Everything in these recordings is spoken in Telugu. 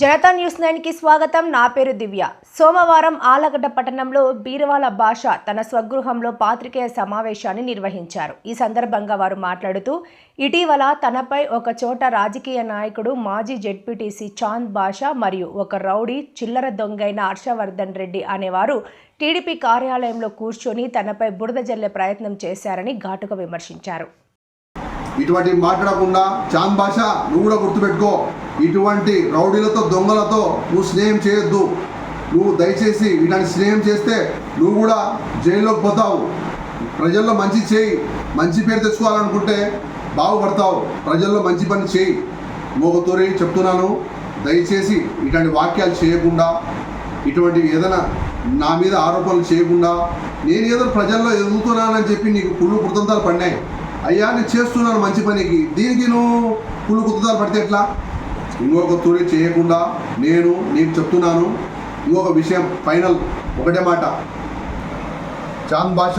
జనతా న్యూస్ నైన్కి స్వాగతం. నా పేరు దివ్య. సోమవారం ఆలగడ్డ పట్టణంలో బీరవాల భాష తన స్వగృహంలో పాత్రికేయ సమావేశాన్ని నిర్వహించారు. ఈ సందర్భంగా వారు మాట్లాడుతూ ఇటీవల తనపై ఒక చోట రాజకీయ నాయకుడు మాజీ జెడ్పీటీసీ చాంద్ బాషా మరియు ఒక రౌడీ చిల్లర దొంగైన హర్షవర్ధన్ రెడ్డి అనేవారు టీడీపీ కార్యాలయంలో కూర్చొని తనపై బురద జల్లే ప్రయత్నం చేశారని ఘాటుగా విమర్శించారు. ఇటువంటి మాట్లాడకుండా చాంద్ భాష నువ్వు కూడా గుర్తుపెట్టుకో. ఇటువంటి రౌడీలతో దొంగలతో నువ్వు స్నేహం చేయొద్దు. నువ్వు దయచేసి ఇలాంటి స్నేహం చేస్తే నువ్వు కూడా జైల్లోకి పోతావు. ప్రజల్లో మంచి చేయి. మంచి పేరు తెచ్చుకోవాలనుకుంటే బాగుపడతావు. ప్రజల్లో మంచి పని చేయి. ఇంకొకతోరి చెప్తున్నాను. దయచేసి ఇటువంటి వాక్యాలు చేయకుండా ఇటువంటి ఏదైనా నా మీద ఆరోపణలు చేయకుండా నేను ఏదో ప్రజల్లో ఎదుగుతున్నానని చెప్పి నీకు కుళ్ళు కృతంతాలు పడినాయి. అయ్యా నేను చేస్తున్నాను మంచి పనికి. దీనికి నువ్వు కుళ్ళు కృతంతాలు పడితే ఎట్లా? ఇంకొక తూరి చేయకుండా నేను నీకు చెప్తున్నాను. ఇంకొక విషయం ఫైనల్ ఒకటే మాట. చాంద్ భాష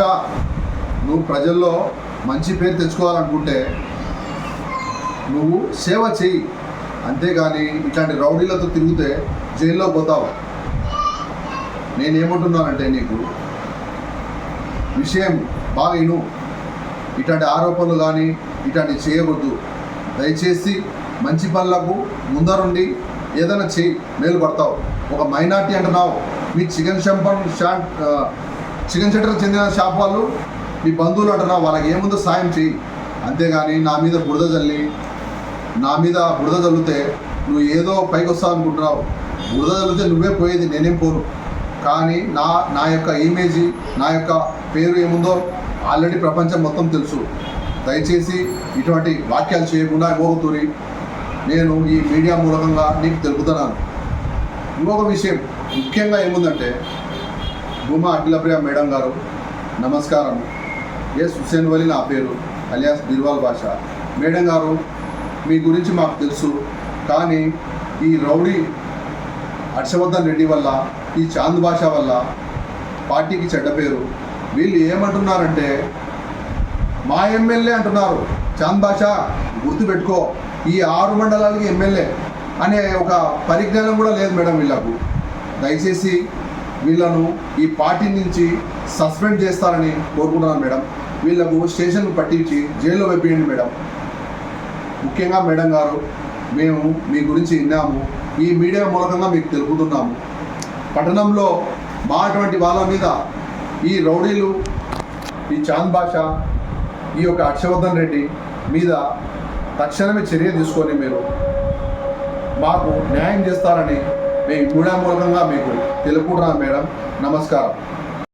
నువ్వు ప్రజల్లో మంచి పేరు తెచ్చుకోవాలనుకుంటే నువ్వు సేవ చెయ్యి. అంతేగాని ఇట్లాంటి రౌడీలతో తిరిగితే జైల్లో పోతావు. నేనేమంటున్నానంటే నీకు విషయం బాగా విను. ఇట్లాంటి ఆరోపణలు కానీ ఇట్లాంటివి చేయవద్దు. దయచేసి మంచి పనులకు ముందరుండి ఏదైనా చేయి మేలు పడతావు. ఒక మైనార్టీ అంటున్నావు. మీ చికెన్ షంపన్ షా చికెన్ సెంటర్ చెందిన షాప్ వాళ్ళు మీ బంధువులు అంటున్నావు వాళ్ళకి ఏముందో సాయం చేయి. అంతేగాని నా మీద బురద జల్లి నా మీద బురద చల్లితే నువ్వు ఏదో పైకి వస్తావు అనుకుంటున్నావు. బురద చల్లితే నువ్వే పోయేది నేనేం పోను. కానీ నా నా యొక్క ఇమేజీ నా యొక్క పేరు ఏముందో ఆల్రెడీ ప్రపంచం మొత్తం తెలుసు. దయచేసి ఇటువంటి వాక్యాలు చేయకుండా ఇవ్వబోతురి నేను ఈ మీడియా మూలకంగా నీకు తెలుపుతున్నాను. ఇంకొక విషయం ముఖ్యంగా ఏముందంటే భూమా అఖిలప్రియ మేడం గారు నమస్కారం. ఎస్ హుసేన్ వలి నా పేరు అలియాస్ బిర్వాల్ భాష. మేడం గారు మీ గురించి మాకు తెలుసు. కానీ ఈ రౌడీ హర్షవర్ధన్ రెడ్డి వల్ల ఈ చాంద్ భాష వల్ల పార్టీకి చెడ్డ పేరు. వీళ్ళు ఏమంటున్నారంటే మా ఎమ్మెల్యే అంటున్నారు. చాంద్ భాష గుర్తుపెట్టుకో. ఈ ఆరు మండలాలకి ఎమ్మెల్యే అనే ఒక పరిజ్ఞానం కూడా లేదు మేడం వీళ్ళకు. దయచేసి వీళ్ళను ఈ పార్టీ నుంచి సస్పెండ్ చేస్తారని కోరుకుంటున్నాను మేడం. వీళ్ళకు స్టేషన్ పట్టించి జైల్లో వేపియండి మేడం. ముఖ్యంగా మేడం గారు మేము మీ గురించి విన్నాము. ఈ మీడియా మూలకంగా మీకు తెలుపుతున్నాము. పట్టణంలో మా అటువంటి వాళ్ళ మీద ఈ రౌడీలు ఈ చాంద్ భాష ఈ యొక్క హర్షవర్ధన్ రెడ్డి మీద తక్షణమే చర్య తీసుకొని మీరు మాకు న్యాయం చేస్తారని మేము మీడియా మూలకంగా మీకు తెలుపుకుంటున్నాం మేడం. నమస్కారం.